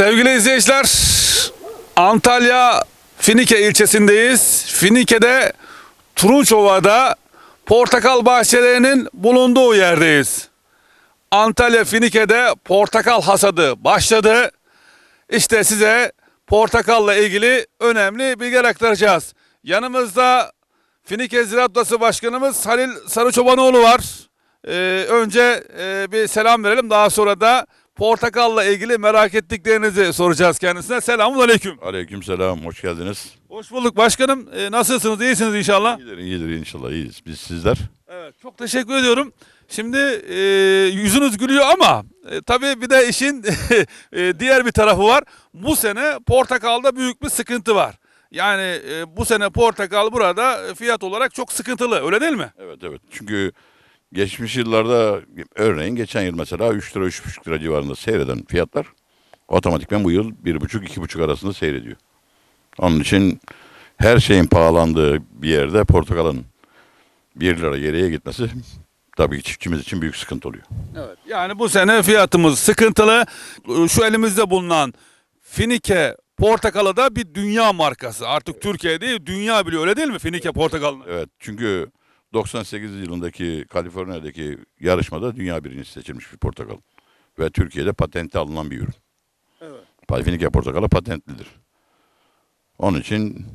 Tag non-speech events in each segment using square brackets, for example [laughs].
Sevgili izleyiciler, Antalya Finike ilçesindeyiz. Finike'de Turunçova'da portakal bahçelerinin bulunduğu yerdeyiz. Antalya Finike'de portakal hasadı başladı. İşte size portakalla ilgili önemli bilgiler aktaracağız. Yanımızda Finike Ziraat Odası Başkanımız Halil Sarıçobanoğlu var. Ee, önce e, bir selam verelim. Daha sonra da portakalla ilgili merak ettiklerinizi soracağız kendisine. Selamun aleyküm. Aleykümselam, hoş geldiniz. Hoş bulduk başkanım. Ee, nasılsınız? İyisiniz inşallah. İyidir, iyidir inşallah, iyiyiz. Biz sizler. Evet, çok teşekkür ediyorum. Şimdi e, yüzünüz gülüyor ama e, tabii bir de işin [laughs] e, diğer bir tarafı var. Bu sene portakalda büyük bir sıkıntı var. Yani e, bu sene portakal burada fiyat olarak çok sıkıntılı öyle değil mi? Evet, evet. Çünkü geçmiş yıllarda, örneğin geçen yıl mesela 3 lira, 3,5 lira civarında seyreden fiyatlar otomatikman bu yıl 1,5-2,5 arasında seyrediyor. Onun için her şeyin pahalandığı bir yerde portakalın 1 lira geriye gitmesi tabii ki çiftçimiz için büyük sıkıntı oluyor. Evet. Yani bu sene fiyatımız sıkıntılı. Şu elimizde bulunan Finike portakalı da bir dünya markası. Artık Türkiye değil dünya biliyor öyle değil mi Finike portakalını? Evet, çünkü 98 yılındaki Kaliforniya'daki yarışmada dünya birincisi seçilmiş bir portakal. Ve Türkiye'de patente alınan bir ürün. Evet. Finike portakalı patentlidir. Onun için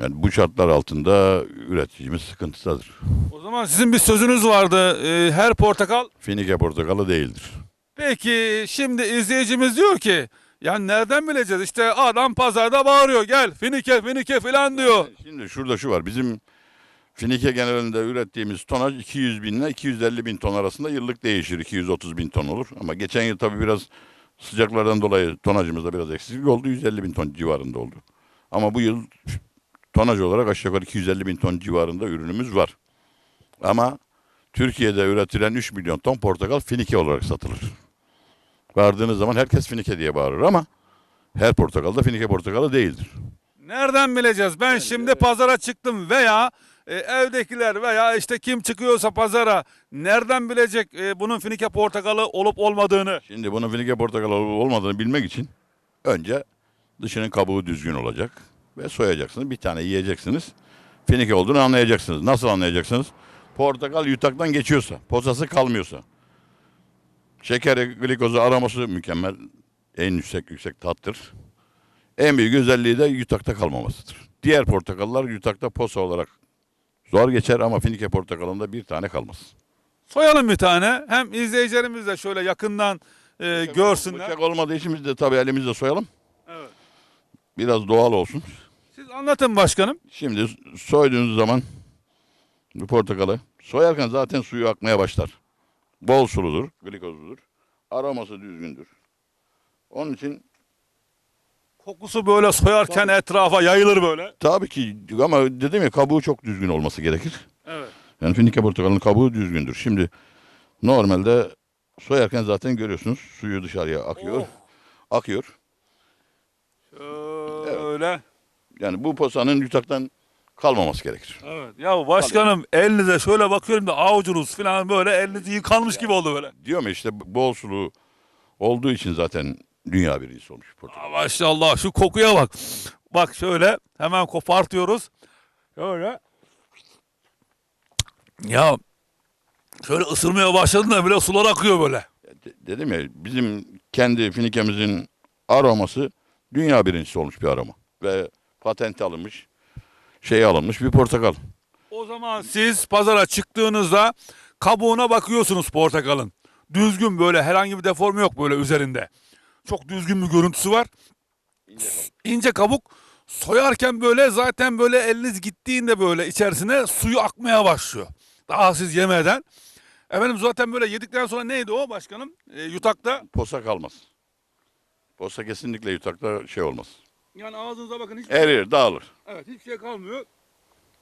yani bu şartlar altında üreticimiz sıkıntıdadır. O zaman sizin bir sözünüz vardı. Ee, her portakal Finike portakalı değildir. Peki şimdi izleyicimiz diyor ki ya nereden bileceğiz? İşte adam pazarda bağırıyor gel finike finike falan diyor. Şimdi şurada şu var. Bizim Finike genelinde ürettiğimiz tonaj 200 bin ile 250 bin ton arasında yıllık değişir. 230 bin ton olur. Ama geçen yıl tabii biraz sıcaklardan dolayı tonajımızda biraz eksiklik oldu. 150 bin ton civarında oldu. Ama bu yıl tonaj olarak aşağı yukarı 250 bin ton civarında ürünümüz var. Ama Türkiye'de üretilen 3 milyon ton portakal Finike olarak satılır. Vardığınız zaman herkes Finike diye bağırır ama her portakal da Finike portakalı değildir. Nereden bileceğiz? Ben şimdi pazara çıktım veya e, evdekiler veya işte kim çıkıyorsa pazara nereden bilecek e, bunun finike portakalı olup olmadığını? Şimdi bunun finike portakal olup olmadığını bilmek için önce dışının kabuğu düzgün olacak ve soyacaksınız. Bir tane yiyeceksiniz. Finike olduğunu anlayacaksınız. Nasıl anlayacaksınız? Portakal yutaktan geçiyorsa, posası kalmıyorsa, şekeri, glikozu, aroması mükemmel. En yüksek yüksek tattır. En büyük özelliği de yutakta kalmamasıdır. Diğer portakallar yutakta posa olarak zor geçer ama finike portakalında bir tane kalmaz. Soyalım bir tane. Hem izleyicilerimiz de şöyle yakından e, görsünler. Bıçak olmadığı için biz de tabii elimizle soyalım. Evet. Biraz doğal olsun. Siz anlatın başkanım. Şimdi soyduğunuz zaman bu portakalı soyarken zaten suyu akmaya başlar. Bol suludur, glikozludur. Aroması düzgündür. Onun için Kokusu böyle soyarken etrafa yayılır böyle. tabii ki ama dedim ya kabuğu çok düzgün olması gerekir. Evet. Yani finike portakalının kabuğu düzgündür. Şimdi normalde soyarken zaten görüyorsunuz suyu dışarıya akıyor. Oh. Akıyor. Öyle. Yani bu posanın yutaktan kalmaması gerekir. Evet. Ya başkanım elinize şöyle bakıyorum da avucunuz falan böyle eliniz yıkanmış gibi oldu böyle. Diyor mu işte bol sulu olduğu için zaten dünya birincisi olmuş portakal. Aa, Maşallah şu kokuya bak. Bak şöyle hemen kopartıyoruz. Şöyle. Ya şöyle ısırmaya başladın da bile sular akıyor böyle. De- dedim ya bizim kendi finikemizin aroması dünya birincisi olmuş bir aroma. Ve patent alınmış, şey alınmış bir portakal. O zaman siz pazara çıktığınızda kabuğuna bakıyorsunuz portakalın. Düzgün böyle herhangi bir deforme yok böyle üzerinde. Çok düzgün bir görüntüsü var. İnce kabuk soyarken böyle zaten böyle eliniz gittiğinde böyle içerisine suyu akmaya başlıyor. Daha siz yemeden. Efendim zaten böyle yedikten sonra neydi o başkanım? E, yutakta. Posa kalmaz. Posa kesinlikle yutakta şey olmaz. Yani ağzınıza bakın hiç, Erir, dağılır. evet, hiçbir şey kalmıyor.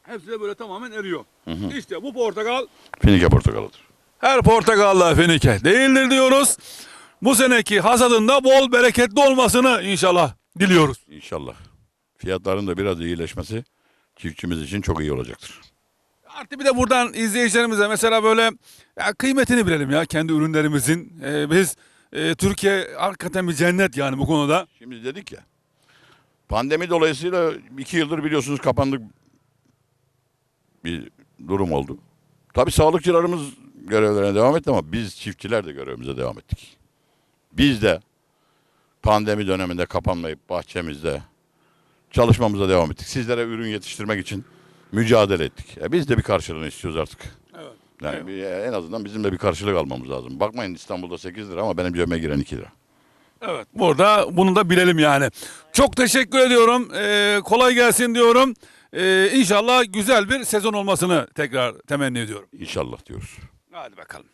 Hepsi de böyle tamamen eriyor. İşte bu portakal Finike portakalıdır. Her portakalla finike değildir diyoruz. Bu seneki hasadında bol bereketli olmasını inşallah diliyoruz. İnşallah. Fiyatların da biraz iyileşmesi çiftçimiz için çok iyi olacaktır. Artı bir de buradan izleyicilerimize mesela böyle ya kıymetini bilelim ya kendi ürünlerimizin. Ee, biz e, Türkiye hakikaten bir cennet yani bu konuda. Şimdi dedik ya. Pandemi dolayısıyla iki yıldır biliyorsunuz kapandık bir durum oldu. Tabii sağlıkçılarımız görevlerine devam etti ama biz çiftçiler de görevimize devam ettik. Biz de pandemi döneminde kapanmayıp bahçemizde çalışmamıza devam ettik. Sizlere ürün yetiştirmek için mücadele ettik. E biz de bir karşılığını istiyoruz artık. Evet. Yani bir- en azından bizim de bir karşılık almamız lazım. Bakmayın İstanbul'da 8 lira ama benim cebime giren 2 lira. Evet. Burada bunu da bilelim yani. Çok teşekkür ediyorum. Ee, kolay gelsin diyorum. Ee, inşallah güzel bir sezon olmasını tekrar temenni ediyorum. İnşallah diyoruz. Hadi bakalım.